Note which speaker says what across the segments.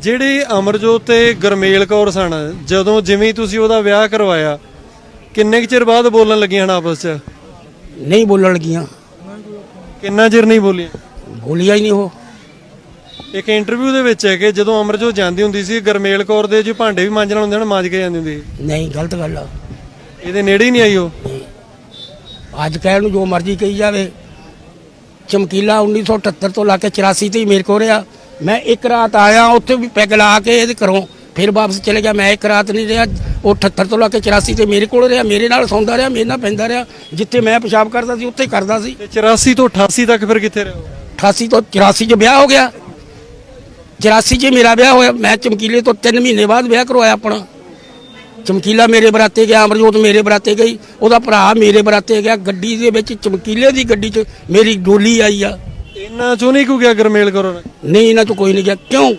Speaker 1: ਜਿਹੜੇ ਅਮਰਜੋਤ ਤੇ ਗਰਮੇਲ ਕੌਰ ਸਨ ਜਦੋਂ ਜਿਵੇਂ ਤੁਸੀਂ ਉਹਦਾ ਵਿਆਹ ਕਰਵਾਇਆ ਕਿੰਨੇ ਕੁ ਚਿਰ ਬਾਅਦ ਬੋਲਣ ਲੱਗੀਆਂ ਹਨ ਆਪਸ 'ਚ?
Speaker 2: ਨਹੀਂ ਬੋਲਣ ਲੱਗੀਆਂ।
Speaker 1: ਕਿੰਨਾ ਚਿਰ ਨਹੀਂ ਬੋਲੀਆਂ?
Speaker 2: ਬੋਲੀਆਂ ਹੀ ਨਹੀਂ ਉਹ।
Speaker 1: ਇੱਕ ਇੰਟਰਵਿਊ ਦੇ ਵਿੱਚ ਹੈ ਕਿ ਜਦੋਂ ਅਮਰਜੋਤ ਜਾਂਦੀ ਹੁੰਦੀ ਸੀ ਗਰਮੇਲ ਕੌਰ ਦੇ ਜੋ ਭਾਂਡੇ ਵੀ ਮਾਂਜਣ ਹੁੰਦੇ ਹਨ ਮਾਂਜ ਕੇ ਜਾਂਦੀ ਹੁੰਦੀ ਸੀ।
Speaker 2: ਨਹੀਂ ਗਲਤ ਗੱਲ ਆ।
Speaker 1: ਇਹਦੇ ਨੇੜੇ ਹੀ ਨਹੀਂ ਆਈ ਉਹ?
Speaker 2: ਅੱਜ ਕਹਿਣ ਨੂੰ ਜੋ ਮਰਜ਼ੀ ਕਹੀ ਜਾਵੇ ਚਮਕੀਲਾ 1978 ਤੋਂ ਲਾ ਕੇ 84 ਤੇ ਹੀ ਮੇਰੇ ਕੋਲ ਰਿਹਾ। ਮੈਂ ਇੱਕ ਰਾਤ ਆਇਆ ਉੱਥੇ ਵੀ ਪੈਗ ਲਾ ਕੇ ਇਹਦੇ ਘਰੋਂ ਫਿਰ ਵਾਪਸ ਚਲੇ ਗਿਆ। ਮੈਂ ਇੱਕ ਰਾਤ ਨਹੀਂ ਰਿਹਾ ਉਹ 78 ਤੋਂ ਲਾ ਕੇ 84 ਤੇ ਮੇਰੇ ਕੋਲ ਰਿਹਾ ਮੇਰੇ ਨਾਲ ਸੌਂਦਾ ਰਿਹਾ ਮੇਰੇ ਨਾਲ ਪੈਂਦਾ ਰਿਹਾ ਜਿੱਥੇ ਮੈਂ ਪਿਸ਼ਾਬ ਕਰਦਾ ਸੀ ਉੱਥੇ ਹੀ ਕਰਦਾ ਸੀ।
Speaker 1: ਤੇ 84 ਤੋਂ 88 ਤੱਕ ਫਿਰ ਕਿੱਥੇ ਰਹੇ ਹੋ?
Speaker 2: 88 ਤੋਂ 84 ਚ ਵਿਆਹ ਹੋ ਗਿਆ। 84 ਚ ਮੇਰਾ ਵਿਆਹ ਹੋਇਆ। ਮੈਂ ਚਮਕੀਲੇ ਤੋਂ 3 ਮਹੀਨੇ ਬਾਅਦ ਵਿਆਹ ਕਰਵਾਇਆ ਆਪਣਾ। ਚਮਕੀਲਾ ਮੇਰੇ ਬਰਾਤੇ ਗਿਆ ਅਮਰਜੋਤ ਮੇਰੇ ਬਰਾਤੇ ਗਈ ਉਹਦਾ ਭਰਾ ਮੇਰੇ ਬਰਾਤੇ ਗਿਆ। ਗੱਡੀ ਦੇ ਵਿੱਚ ਚਮਕੀਲੇ ਦੀ ਗੱਡੀ 'ਚ ਮੇਰੀ ਡੋਲੀ ਆਈ ਆ।
Speaker 1: ਇੰਨਾ ਚੋਂ ਨਹੀਂ ਕਿਉਂ ਗਿਆ ਗਰਮੇਲ ਕੌਰ ਨੇ
Speaker 2: ਨਹੀਂ, ਇਹਨਾਂ ਤੋਂ ਕੋਈ ਨਹੀਂ ਗਿਆ। ਕਿਉਂ?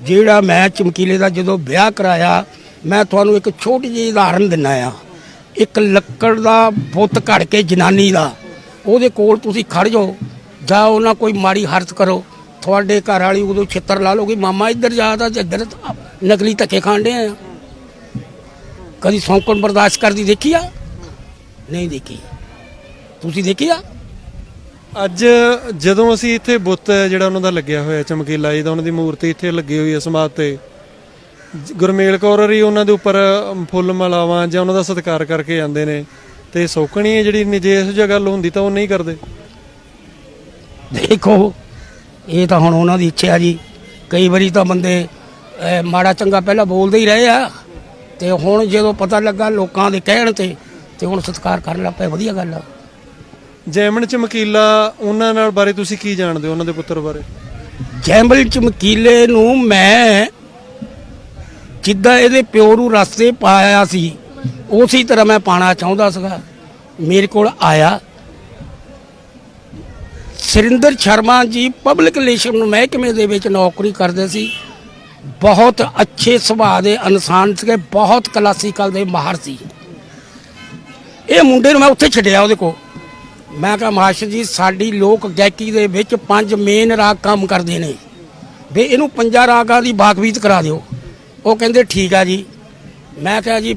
Speaker 2: ਜਿਹੜਾ ਮੈਂ ਚਮਕੀਲੇ ਦਾ ਜਦੋਂ ਵਿਆਹ ਕਰਾਇਆ, ਮੈਂ ਤੁਹਾਨੂੰ ਇੱਕ ਛੋਟੀ ਜਿਹੀ ਉਦਾਹਰਨ ਦਿੰਨਾ ਆ। ਇੱਕ ਲੱਕੜ ਦਾ ਬੁੱਤ ਘੜ ਕੇ ਜਨਾਨੀ ਦਾ, ਉਹਦੇ ਕੋਲ ਤੁਸੀਂ ਖੜ ਜਾਓ, ਜਾਂ ਉਹਨਾਂ ਕੋਈ ਮਾੜੀ ਹਰਤ ਕਰੋ। ਤੁਹਾਡੇ ਘਰ ਵਾਲੀ ਉਦੋਂ ਛਿੱਤਰ ਲਾ ਲੋਗੀ ਮਾਮਾ, ਇੱਧਰ ਜਾ, ਤਾਂ ਇੱਧਰ ਨਕਲੀ ਧੱਕੇ ਖਾਂਦੇ ਆ। ਕਦੀ ਸੌਂਕਣ ਬਰਦਾਸ਼ਤ ਕਰਦੀ ਦੇਖੀ ਆ? ਨਹੀਂ ਦੇਖੀ। ਤੁਸੀਂ ਦੇਖੀ ਆ?
Speaker 1: ਅੱਜ ਜਦੋਂ ਅਸੀਂ ਇੱਥੇ ਬੁੱਤ ਜਿਹੜਾ ਉਹਨਾਂ ਦਾ ਲੱਗਿਆ ਹੋਇਆ, ਚਮਕੀਲਾ ਜੀ ਦਾ, ਉਹਨਾਂ ਦੀ ਮੂਰਤੀ ਇੱਥੇ ਲੱਗੀ ਹੋਈ ਹੈ ਸਮਾਧ ਤੇ ਗੁਰਮੇਲ ਕੌਰ ਹਰੀ ਉਹਨਾਂ ਦੇ ਉੱਪਰ ਫੁੱਲ ਮਲਾਵਾਂ ਜਾਂ ਉਹਨਾਂ ਦਾ ਸਤਿਕਾਰ ਕਰਕੇ ਜਾਂਦੇ ਨੇ ਤੇ ਸੌਕਣੀ ਹੈ ਜਿਹੜੀ ਜੇ ਇਹੋ ਗੱਲ ਹੁੰਦੀ ਤਾਂ ਉਹ ਨਹੀਂ ਕਰਦੇ।
Speaker 2: ਦੇਖੋ, ਇਹ ਤਾਂ ਹੁਣ ਉਹਨਾਂ ਦੀ ਇੱਛਾ ਜੀ। ਕਈ ਵਾਰੀ ਤਾਂ ਬੰਦੇ ਮਾੜਾ ਚੰਗਾ ਪਹਿਲਾਂ ਬੋਲਦੇ ਹੀ ਰਹੇ ਆ ਤੇ ਹੁਣ ਜਦੋਂ ਪਤਾ ਲੱਗਾ ਲੋਕਾਂ ਦੇ ਕਹਿਣ ਤੇ ਤੇ ਹੁਣ ਸਤਿਕਾਰ ਕਰਨ ਲੱਗ ਪਏ। ਵਧੀਆ ਗੱਲ ਆ।
Speaker 1: ਜੈਮਨ ਚਮਕੀਲਾ ਉਹਨਾਂ ਨਾਲ ਬਾਰੇ ਤੁਸੀਂ ਕੀ ਜਾਣਦੇ ਹੋ, ਉਹਨਾਂ ਦੇ ਪੁੱਤਰ ਬਾਰੇ?
Speaker 2: ਜੈਮਲ ਚਮਕੀਲੇ ਨੂੰ ਮੈਂ ਜਿੱਦਾਂ ਇਹਦੇ ਪਿਓ ਨੂੰ ਰਸਤੇ ਪਾਇਆ ਸੀ, ਉਸੇ ਤਰ੍ਹਾਂ ਮੈਂ ਪਾਣਾ ਚਾਹੁੰਦਾ ਸੀਗਾ। ਮੇਰੇ ਕੋਲ ਆਇਆ। ਸਰਿੰਦਰ ਸ਼ਰਮਾ ਜੀ ਪਬਲਿਕ ਰਿਲੇਸ਼ਨ ਮਹਿਕਮੇ ਦੇ ਵਿੱਚ ਨੌਕਰੀ ਕਰਦੇ ਸੀ। ਬਹੁਤ ਅੱਛੇ ਸੁਭਾਅ ਦੇ ਇਨਸਾਨ ਸੀਗੇ, ਬਹੁਤ ਕਲਾਸੀਕਲ ਦੇ ਮਾਹਰ ਸੀ। ਇਹ ਮੁੰਡੇ ਨੂੰ ਮੈਂ ਉੱਥੇ ਛੱਡਿਆ ਉਹਦੇ ਕੋਲ। ਮੈਂ ਕਿਹਾ ਮਾਸਟਰ ਜੀ, ਸਾਡੀ ਲੋਕ ਗਾਇਕੀ ਦੇ ਵਿੱਚ ਪੰਜ ਮੇਨ ਰਾਗ ਕੰਮ ਕਰਦੇ ਨੇ। ਵੀ ਇਹਨੂੰ ਪੰਜਾਂ ਰਾਗਾਂ ਦੀ ਬਾਕਵੀਤ ਕਰਾ ਦਿਓ। ਉਹ ਕਹਿੰਦੇ, ਠੀਕ ਆ ਜੀ। ਮੈਂ ਕਿਹਾ ਜੀ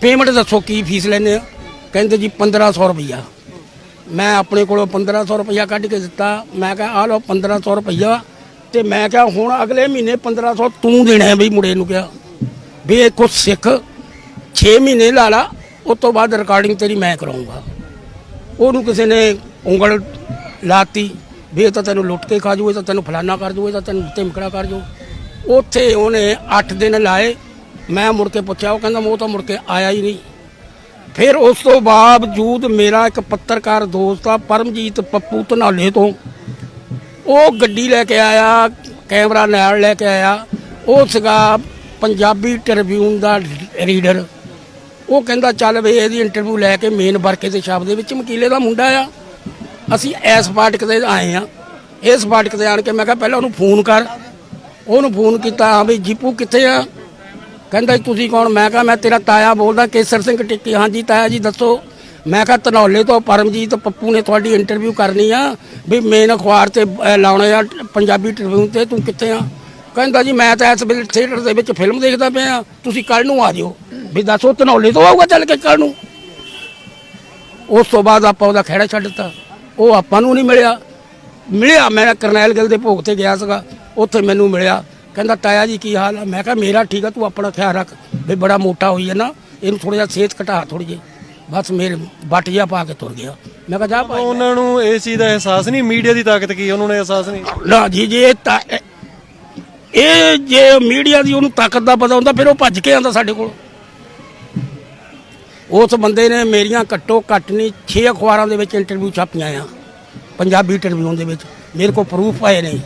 Speaker 2: ਪੇਮੈਂਟ ਦੱਸੋ, ਕੀ ਫੀਸ ਲੈਂਦੇ ਆ? ਕਹਿੰਦੇ ਜੀ 1500 ਰੁਪਈਆ। ਮੈਂ ਆਪਣੇ ਕੋਲੋਂ 1500 ਰੁਪਈਆ ਕੱਢ ਕੇ ਦਿੱਤਾ। ਮੈਂ ਕਿਹਾ ਆ ਲਓ 1500 ਰੁਪਈਆ। ਤੇ ਮੈਂ ਕਿਹਾ, ਹੁਣ ਅਗਲੇ ਮਹੀਨੇ 1500 ਤੂੰ ਦੇਣਾ ਹੈ ਬਈ, ਮੁੰਡੇ ਨੂੰ ਕਿਹਾ। ਵੀ ਇਹ ਕੁਛ ਸਿੱਖ 6 ਮਹੀਨੇ ਲਾ ਲਾ, ਉਸ ਤੋਂ ਬਾਅਦ ਰਿਕਾਰਡਿੰਗ ਤੇਰੀ ਮੈਂ ਕਰਾਉਂਗਾ। ਉਹਨੂੰ ਕਿਸੇ ਨੇ ਉਂਗਲ ਲਾਤੀ, ਵੀ ਇਹ ਤਾਂ ਤੈਨੂੰ ਲੁੱਟ ਕੇ ਖਾ ਜੂ ਇਹ ਤਾਂ ਤੈਨੂੰ ਫਲਾਨਾ ਕਰ ਜੂ ਇਹ ਤਾਂ ਤੈਨੂੰ ਧਮਕੜਾ ਕਰ ਜੂ। ਉੱਥੇ ਉਹਨੇ 8 ਦਿਨ ਲਾਏ। ਮੈਂ ਮੁੜ ਕੇ ਪੁੱਛਿਆ, ਉਹ ਕਹਿੰਦਾ ਉਹ ਤਾਂ ਮੁੜ ਕੇ ਆਇਆ ਹੀ ਨਹੀਂ। ਫਿਰ ਉਸ ਤੋਂ ਬਾਵਜੂਦ ਮੇਰਾ ਇੱਕ ਪੱਤਰਕਾਰ ਦੋਸਤ ਆ, ਪਰਮਜੀਤ ਪੱਪੂ ਧਨਾਲੇ ਤੋਂ। ਉਹ ਗੱਡੀ ਲੈ ਕੇ ਆਇਆ, ਕੈਮਰਾ ਨਾਲ ਲੈ ਕੇ ਆਇਆ। ਉਹ ਸੀਗਾ ਪੰਜਾਬੀ ਟ੍ਰਿਬਿਊਨ ਦਾ ਰੀਡਰ। ਉਹ ਕਹਿੰਦਾ ਚੱਲ ਵੇ ਇਹਦੀ ਇੰਟਰਵਿਊ ਲੈ ਕੇ ਮੇਨ ਵਰਕੇ ਦੇ ਸ਼ਬਦ ਦੇ ਵਿੱਚ ਮਕੀਲੇ ਦਾ ਮੁੰਡਾ ਆ। ਅਸੀਂ ਐਸ ਫਾਟਕ ਤੇ ਆਏ ਆ। ਇਸ ਫਾਟਕ ਤੇ ਆਣ ਕੇ ਮੈਂ ਕਿਹਾ ਪਹਿਲਾਂ ਉਹਨੂੰ ਫੋਨ ਕਰ। ਉਹਨੂੰ ਫੋਨ ਕੀਤਾ ਹਾਂ ਵੀ ਜੀਪੂ ਕਿੱਥੇ ਆ? ਕਹਿੰਦਾ ਜੀ ਤੁਸੀਂ ਕੌਣ? ਮੈਂ ਕਿਹਾ ਮੈਂ ਤੇਰਾ ਤਾਇਆ ਬੋਲਦਾ ਕੇਸਰ ਸਿੰਘ ਟਿੱਕੀ। ਹਾਂਜੀ ਤਾਇਆ ਜੀ ਦੱਸੋ। ਮੈਂ ਕਿਹਾ ਧਨੌਲੇ ਤੋਂ ਪਰਮਜੀਤ ਪੱਪੂ ਨੇ ਤੁਹਾਡੀ ਇੰਟਰਵਿਊ ਕਰਨੀ ਆ। ਵੀ ਮੇਨ ਅਖਬਾਰ ਤੇ ਅਹ, ਲਾਉਣਾ ਆ ਪੰਜਾਬੀ ਟ੍ਰਿਬਿਊਨ ਤੇ। ਤੂੰ ਕਿੱਥੇ ਆ? ਕਹਿੰਦਾ ਜੀ ਮੈਂ ਤਾਂ ਇਸ ਵੇਲੇ ਥੀਏਟਰ ਦੇ ਵਿੱਚ ਫਿਲਮ ਦੇਖਦਾ ਪਿਆ। ਤੁਸੀਂ ਕੱਲ ਨੂੰ ਆ ਜਿਓ। ਵੀ ਦੱਸੋ ਧਨੌਲੇ ਤੋਂ ਆਊਗਾ ਚੱਲ ਕੇ ਕੱਲ ਨੂੰ। ਉਸ ਤੋਂ ਬਾਅਦ ਆਪਾਂ ਉਹਦਾ ਖਹਿੜਾ ਛੱਡ ਦਿੱਤਾ। ਉਹ ਆਪਾਂ ਨੂੰ ਨਹੀਂ ਮਿਲਿਆ। ਮਿਲਿਆ ਮੈਂ ਕਰਨੈਲ ਗਿੱਲ ਦੇ ਭੋਗ ਤੇ ਗਿਆ ਸੀਗਾ। ਉੱਥੇ ਮੈਨੂੰ ਮਿਲਿਆ। ਕਹਿੰਦਾ ਤਾਇਆ ਜੀ ਕੀ ਹਾਲ ਆ? ਮੈਂ ਕਿਹਾ ਮੇਰਾ ਠੀਕ ਆ ਤੂੰ ਆਪਣਾ ਖਿਆਲ ਰੱਖ। ਵੀ ਬੜਾ ਮੋਟਾ ਹੋਈ ਹੈ ਨਾ ਇਹਨੂੰ ਥੋੜਾ ਜਿਹਾ ਸਿਹਤ ਘਟਾ ਥੋੜੀ ਜਿਹੀ। ਬਸ ਮੇਰੇ ਬੱਟ ਜਿਹਾ ਪਾ ਕੇ ਤੁਰ ਗਿਆ। ਮੈਂ ਕਿਹਾ ਜਾ ਭਾਈ।
Speaker 1: ਉਹਨਾਂ ਨੂੰ ਇਸ ਚੀਜ਼ ਦਾ ਅਹਿਸਾਸ ਨਹੀਂ? ਮੀਡੀਆ ਦੀ ਤਾਕਤ ਕੀ ਉਹਨਾਂ ਨੂੰ ਅਹਿਸਾਸ ਨਹੀਂ?
Speaker 2: ਨਾ ਜੀ ਜੇ ਇਹ ਜੇ ਮੀਡੀਆ ਦੀ ਉਹਨੂੰ ਤਾਕਤ ਦਾ ਪਤਾ ਹੁੰਦਾ ਫਿਰ ਉਹ ਭੱਜ ਕੇ ਆਂਦਾ ਸਾਡੇ ਕੋਲ। ਉਸ ਬੰਦੇ ਨੇ ਮੇਰੀਆਂ ਘੱਟੋ ਘੱਟ ਨਹੀਂ 6 ਅਖਬਾਰਾਂ ਦੇ ਵਿੱਚ ਇੰਟਰਵਿਊ ਛਾਪੀਆਂ ਆ ਪੰਜਾਬੀ ਟ੍ਰਿਬਿਊਨ ਦੇ ਵਿੱਚ। ਮੇਰੇ ਕੋਲ ਪ੍ਰੂਫ ਆਏ ਨੇ।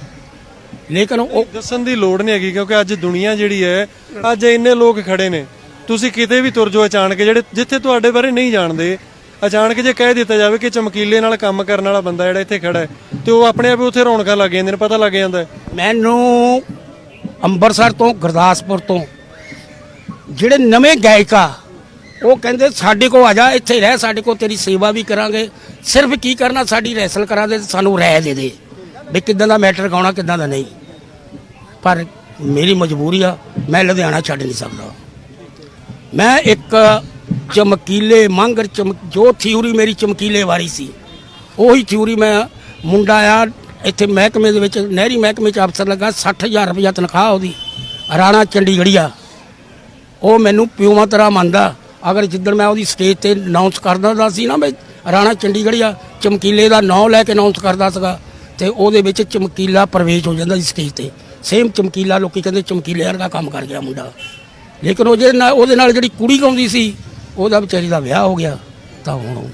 Speaker 2: ਲੇਕਿਨ ਉਹ
Speaker 1: ਦੱਸਣ ਦੀ ਲੋੜ ਨਹੀਂ ਹੈਗੀ ਕਿਉਂਕਿ ਅੱਜ ਦੁਨੀਆ ਜਿਹੜੀ ਹੈ ਅੱਜ ਇੰਨੇ ਲੋਕ ਖੜੇ ਨੇ। ਤੁਸੀਂ ਕਿਤੇ ਵੀ ਤੁਰ ਜਾਓ ਅਚਾਨਕ ਜਿਹੜੇ ਜਿੱਥੇ ਤੁਹਾਡੇ ਬਾਰੇ ਨਹੀਂ ਜਾਣਦੇ ਅਚਾਨਕ ਜੇ ਕਹਿ ਦਿੱਤਾ ਜਾਵੇ ਕਿ ਚਮਕੀਲੇ ਨਾਲ ਕੰਮ ਕਰਨ ਵਾਲਾ ਬੰਦਾ ਜਿਹੜਾ ਇੱਥੇ ਖੜਾ ਹੈ ਤੇ ਉਹ ਆਪਣੇ ਆਪ ਹੀ ਉੱਥੇ ਰੌਣਕਾਂ ਲੱਗ ਜਾਂਦੀਆਂ ਨੇ ਪਤਾ ਲੱਗ ਜਾਂਦਾ।
Speaker 2: ਮੈਨੂੰ ਅੰਮ੍ਰਿਤਸਰ ਤੋਂ ਗੁਰਦਾਸਪੁਰ ਤੋਂ ਜਿਹੜੇ ਨਵੇਂ ਗਾਇਕ ਉਹ ਕਹਿੰਦੇ ਸਾਡੇ ਕੋਲ ਆ ਜਾ, ਇੱਥੇ ਰਹਿ, ਸਾਡੇ ਕੋਲ ਤੇਰੀ ਸੇਵਾ ਵੀ ਕਰਾਂਗੇ। ਸਿਰਫ ਕੀ ਕਰਨਾ, ਸਾਡੀ ਰੈਸਲ ਕਰਾ ਦੇ ਸਾਨੂੰ ਰਹਿ ਦੇ ਦੇ ਵੀ ਕਿੱਦਾਂ ਦਾ ਮੈਟਰ ਗਾਉਣਾ ਕਿੱਦਾਂ ਦਾ ਨਹੀਂ। ਪਰ ਮੇਰੀ ਮਜਬੂਰੀ ਆ, ਮੈਂ ਲੁਧਿਆਣਾ ਛੱਡ ਨਹੀਂ ਸਕਦਾ। ਮੈਂ ਇੱਕ ਚਮਕੀਲੇ ਮੰਗਰ ਚਮਕ ਜੋ ਥਿਊਰੀ ਮੇਰੀ ਚਮਕੀਲੇ ਵਾਲੀ ਸੀ, ਉਹੀ ਥਿਊਰੀ ਮੈਂ ਮੁੰਡਾ ਆ, ਇੱਥੇ ਮਹਿਕਮੇ ਦੇ ਵਿੱਚ, ਨਹਿਰੀ ਮਹਿਕਮੇ 'ਚ ਅਫਸਰ ਲੱਗਾ 60000 ਰੁਪਇਆ ਤਨਖਾਹ ਉਹਦੀ। ਰਾਣਾ ਚੰਡੀਗੜ੍ਹੀਆ। ਉਹ ਮੈਨੂੰ ਪਿਓਾਂ ਤਰ੍ਹਾਂ ਮੰਨਦਾ। ਅਗਰ ਜਿੱਦਣ ਮੈਂ ਉਹਦੀ ਸਟੇਜ ਤੇ ਅਨਾਉਂਸ ਕਰਦਾ ਦਾ ਸੀ ਨਾ ਮੈਂ ਰਾਣਾ ਚੰਡੀਗੜ੍ਹੀਆ ਚਮਕੀਲੇ ਦਾ ਨਾਂ ਲੈ ਕੇ ਅਨਾਉਂਸ ਕਰਦਾ ਸੀਗਾ, ਤੇ ਉਹਦੇ ਵਿੱਚ ਚਮਕੀਲਾ ਪ੍ਰਵੇਸ਼ ਹੋ ਜਾਂਦਾ ਸੀ ਸਟੇਜ ਤੇ। ਸੇਮ ਚਮਕੀਲਾ ਲੋਕੀ ਕਹਿੰਦੇ ਚਮਕੀਲੇ ਵਰਗਾ ਕੰਮ ਕਰ ਗਿਆ ਮੁੰਡਾ। ਲੇਕਿਨ ਉਹ ਜਿਹੜੇ ਨਾਲ ਉਹਦੇ ਨਾਲ ਜਿਹੜੀ ਕੁੜੀ ਗਾਉਂਦੀ ਸੀ, ਉਹਦਾ ਵਿਚਾਰੀ ਦਾ ਵਿਆਹ ਹੋ ਗਿਆ, ਤਾਂ ਹੁਣ